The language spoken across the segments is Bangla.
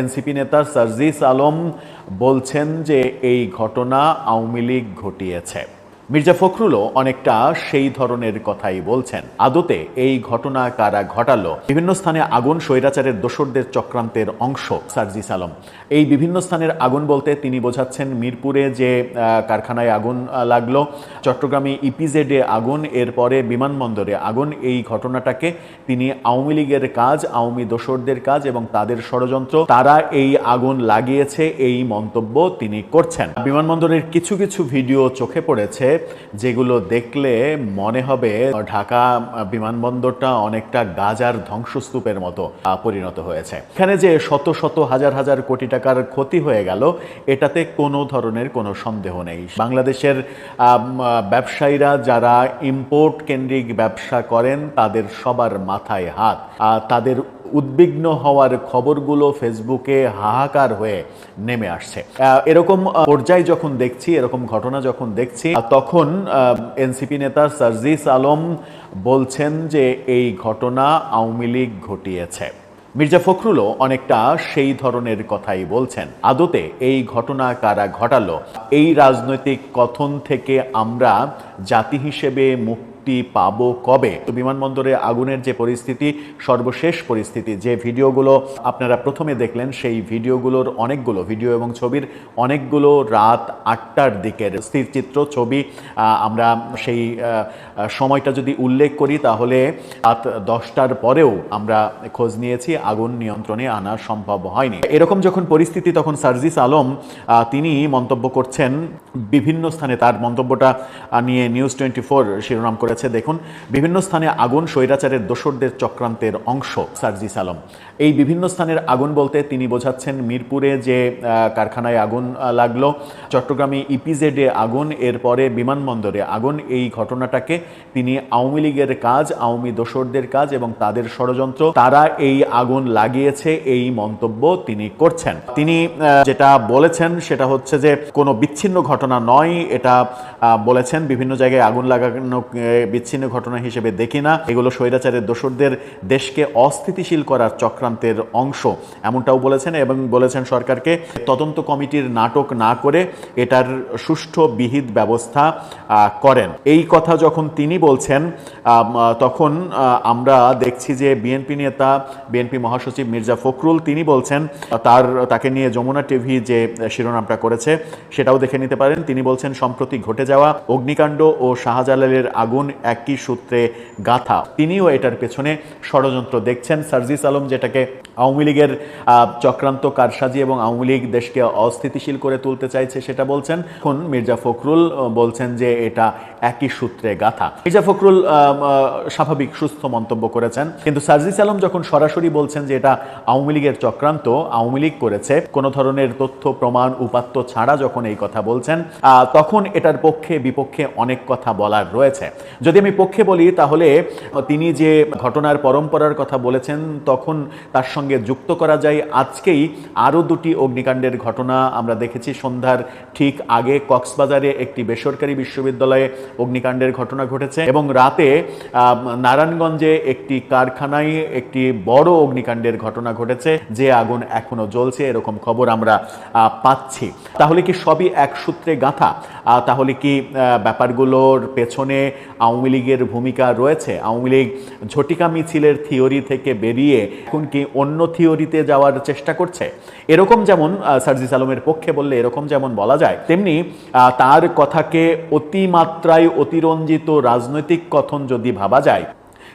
এনসিপি নেতা সার্জিস আলম বলছেন যে এই ঘটনা আওয়ামী লীগ ঘটিয়েছে। মির্জা ফখরুলও অনেকটা সেই ধরনের কথাই বলছেন। আদতে এই ঘটনা কারা ঘটালো? বিভিন্ন স্থানে আগুন, স্বৈরাচারের দোসরদের চক্রান্তের অংশ, সার্জিস আলম। এই বিভিন্ন স্থানের আগুন বলতে তিনি বোঝাচ্ছেন মিরপুরে যে কারখানায় আগুন লাগল, চট্টগ্রামে ইপিজেডে আগুন, এরপরে বিমানবন্দরে আগুন। এই ঘটনাটাকে তিনি আওয়ামী লীগের কাজ, আওয়ামী দোসরদের কাজ এবং তাদের ষড়যন্ত্র, তারা এই আগুন লাগিয়েছে, এই মন্তব্য তিনি করছেন। বিমানবন্দরের কিছু কিছু ভিডিও চোখে পড়েছে যেগুলো দেখলে মনে হবে ঢাকা বিমানবন্দরটা অনেকটা গাজার ধ্বংসস্তূপের মতো পরিণত হয়েছে। এখানে যে শত শত হাজার হাজার কোটি টাকার ক্ষতি হয়ে গেল, এটাতে কোনো ধরনের কোনো সন্দেহ নেই। বাংলাদেশের ব্যবসায়ীরা যারা ইম্পোর্ট কেন্দ্রিক ব্যবসা করেন, তাদের সবার মাথায় হাত। তাদের উদ্বিগ্ন হওয়ার খবরগুলো ফেসবুকে হাহাকার হয়ে নেমে আসছে। এরকম পর্যায় যখন দেখছি, এরকম ঘটনা যখন দেখছি তখন এনসিপি নেতা সার্জিস আলম বলছেন যে এই ঘটনা আওয়ামী লীগ ঘটিয়েছে। মির্জা ফখরুলও অনেকটা সেই ধরনের কথাই বলছেন। আদতে এই ঘটনা কারা ঘটালো, এই রাজনৈতিক কথন থেকে আমরা জাতি হিসেবে মুক্তি পাবো কবে? বিমানবন্দরে আগুনের যে পরিস্থিতি, সর্বশেষ পরিস্থিতি, যে ভিডিওগুলো আপনারা প্রথমে দেখলেন, সেই ভিডিওগুলোর অনেকগুলো ভিডিও এবং ছবির অনেকগুলো রাত আটটার দিকের স্থিরচিত্র ছবি আমরা সেই সময়টা যদি উল্লেখ করি, তাহলে রাত দশটার পরেও আমরা খোঁজ নিয়েছি, আগুন নিয়ন্ত্রণে আনা সম্ভব হয়নি। এরকম যখন পরিস্থিতি, তখন সার্জিস আলম তিনি মন্তব্য করছেন, বিভিন্ন স্থানে তার মন্তব্যটা নিয়ে নিউজ টোয়েন্টি ফোর শিরোনাম করেছে, দেখুন, বিভিন্ন স্থানে আগুন, স্বৈরাচারের দোসরদের চক্রান্তের অংশ সার্জিস আলম এই বিভিন্ন স্থানের আগুন বলতে তিনি বোঝাচ্ছেন মিরপুরে যে কারখানায় আগুন লাগল, চট্টগ্রামে ইপিজেডে আগুন, এরপরে বিমানবন্দরে আগুন। এই ঘটনাটাকে তিনি আওয়ামী লীগের কাজ, আওয়ামী দোসরদের কাজ এবং তাদের ষড়যন্ত্র, তারা এই আগুন লাগিয়েছে, এই মন্তব্য তিনি করছেন। তিনি যেটা বলেছেন সেটা হচ্ছে যে, কোনো বিচ্ছিন্ন ঘটনা নয়, এটা বলেছেন, বিভিন্ন জায়গায় আগুন লাগানো বিচ্ছিন্ন ঘটনা হিসেবে দেখি না। এগুলো স্বৈরাচারের দোসরদের দেশকে অস্থিতিশীল করার চক্রান্তের অংশ। এমনটাও বলেছেন এবং বলেছেন সরকারকে, তদন্ত কমিটির নাটক না করে এটার সুষ্ঠু বিহিত ব্যবস্থা করেন। এই কথা যখন তিনি বলছেন তখন আমরা দেখছি যে বিএনপি নেতা, বিএনপি মহাসচিব মির্জা ফখরুল, তিনি বলছেন, তার, তাকে নিয়ে যমুনা টিভি যে শিরোনামটা করেছে, সেটাও দেখে নিতে পারেন। তিনি বলছেন, সম্প্রতি ঘটে যাওয়া অগ্নিকাণ্ড ও শাহজালালের আগুন একই সূত্রে গাথা। তিনিও এটার পেছনে ষড়যন্ত্র দেখছেন। সার্জিস আলম যেটাকে আওয়ামী লীগের চক্রান্ত কারসাজি এবং আওয়ামী লীগ দেশকে অস্থিতিশীল করে তুলতে চাইছে সেটা বলছেন। এখন মির্জা ফখরুল বলছেন যে এটা একই সূত্রে গাথা। মির্জা ফখরুল স্বাভাবিক সুস্থ মন্তব্য করেছেন। কিন্তু সার্জিস আলম যখন সরাসরি বলছেন যে এটা আওয়ামী লীগের চক্রান্ত, আওয়ামী লীগ করেছে, কোনো ধরনের তথ্য, প্রমাণ, উপাত্ত ছাড়া যখন এই কথা বলছেন তখন এটার পক্ষে বিপক্ষে অনেক কথা বলার রয়েছে। যদি আমি পক্ষে বলি, তাহলে তিনি যে ঘটনার পরম্পরার কথা বলেছেন, তখন তার সঙ্গে যুক্ত করা যায়। আজকেই আরও দুটি অগ্নিকাণ্ডের ঘটনা আমরা দেখেছি। সন্ধ্যার ঠিক আগে কক্সবাজারে একটি বেসরকারি বিশ্ববিদ্যালয়ে অগ্নিকাণ্ডের ঘটনা ঘটেছে এবং রাতে নারায়ণগঞ্জে একটি কারখানায় একটি বড় অগ্নিকাণ্ডের ঘটনা ঘটেছে। যে আগুন এখনও জ্বলছে, এরকম খবর আমরা পাচ্ছি। তাহলে কি সবই এক সূত্রে গাঁথা? তাহলে কি ব্যাপারগুলোর পেছনে লীগের ভূমিকা রয়েছে। আওয়ামী লীগ ঝটিকা মিছিলের থিওরি থেকে বেরিয়ে এখন কি অন্য থিওরিতে যাওয়ার চেষ্টা করছে? এরকম যেমন সার্জিস আলমের পক্ষে বললে এরকম যেমন বলা যায়, তেমনি তার কথাকে অতিমাত্রায় অতিরঞ্জিত রাজনৈতিক কথন যদি ভাবা যায়,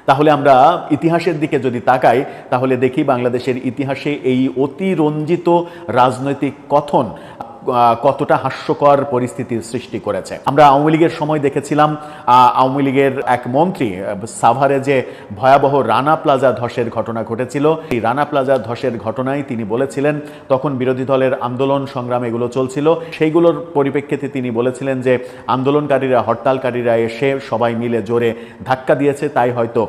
তাহলে আমরা ইতিহাসের দিকে যদি তাকাই, তাহলে দেখি বাংলাদেশের ইতিহাসে এই অতিরঞ্জিত রাজনৈতিক কথন কতটা হাস্যকর পরিস্থিতির সৃষ্টি করেছে। আমরা আওয়ামী লীগের সময় দেখেছিলাম আওয়ামী লীগের এক মন্ত্রী সাভারে যে ভয়াবহ রানা প্লাজা ধসের ঘটনা ঘটেছিল, এই রানা প্লাজা ধসের ঘটনায় তিনি বলেছিলেন, তখন বিরোধী দলের আন্দোলন সংগ্রাম এগুলো চলছিল, সেইগুলোর পরিপ্রেক্ষিতে তিনি বলেছিলেন যে আন্দোলনকারীরা, হরতালকারীরা এসে সবাই মিলে জোরে ধাক্কা দিয়েছে, তাই হয়তো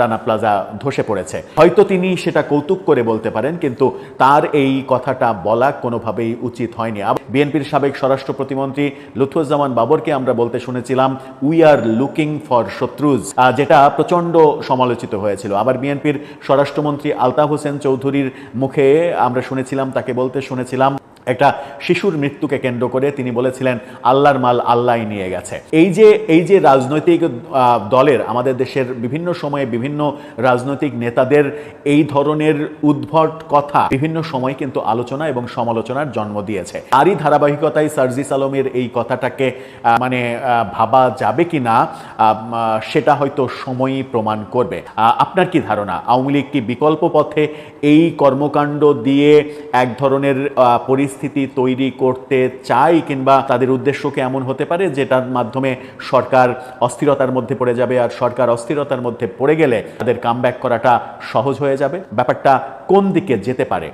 রানা প্লাজা ধসে পড়েছে। হয়তো তিনি সেটা কৌতুক করে বলতে পারেন, কিন্তু তার এই কথাটা বলা কোনোভাবেই উচিত হয় হয়নি। বিএনপির সাবেক স্বরাষ্ট্র প্রতিমন্ত্রী লুথুজ্জামান বাবরকে আমরা বলতে শুনেছিলাম উই আর লুকিং ফর শত্রুজ যেটা প্রচণ্ড সমালোচিত হয়েছিল। আবার বিএনপির স্বরাষ্ট্রমন্ত্রী আলতাফ হোসেন চৌধুরীর মুখে আমরা শুনেছিলাম, তাকে বলতে শুনেছিলাম একটা শিশুর মৃত্যুকে কেন্দ্র করে তিনি বলেছিলেন আল্লাহর মাল আল্লাহ নিয়ে গেছে। এই যে এই যে রাজনৈতিক দলের আমাদের দেশের বিভিন্ন সময়ে বিভিন্ন রাজনৈতিক নেতাদের এই ধরনের উদ্ভট কথা বিভিন্ন সময় কিন্তু আলোচনা এবং সমালোচনার জন্ম দিয়েছে। তারই ধারাবাহিকতায় সার্জিস আলমের এই কথাটাকে মানে ভাবা যাবে কি না সেটা হয়তো সময়ই প্রমাণ করবে। আপনার কি ধারণা? আওয়ামী লীগ কি বিকল্প পথে এই কর্মকাণ্ড দিয়ে এক ধরনের আহ, পরিস্থিতি তৈরি করতে চাই কিংবা তাদের উদ্দেশ্যকে এমন হতে পারে যেটার মাধ্যমে সরকার অস্থিরতার মধ্যে পড়ে যাবে আর সরকার অস্থিরতার মধ্যে পড়ে গেলে তাদের কামব্যাক করাটা সহজ হয়ে যাবে? ব্যাপারটা কোন দিকে যেতে পারে?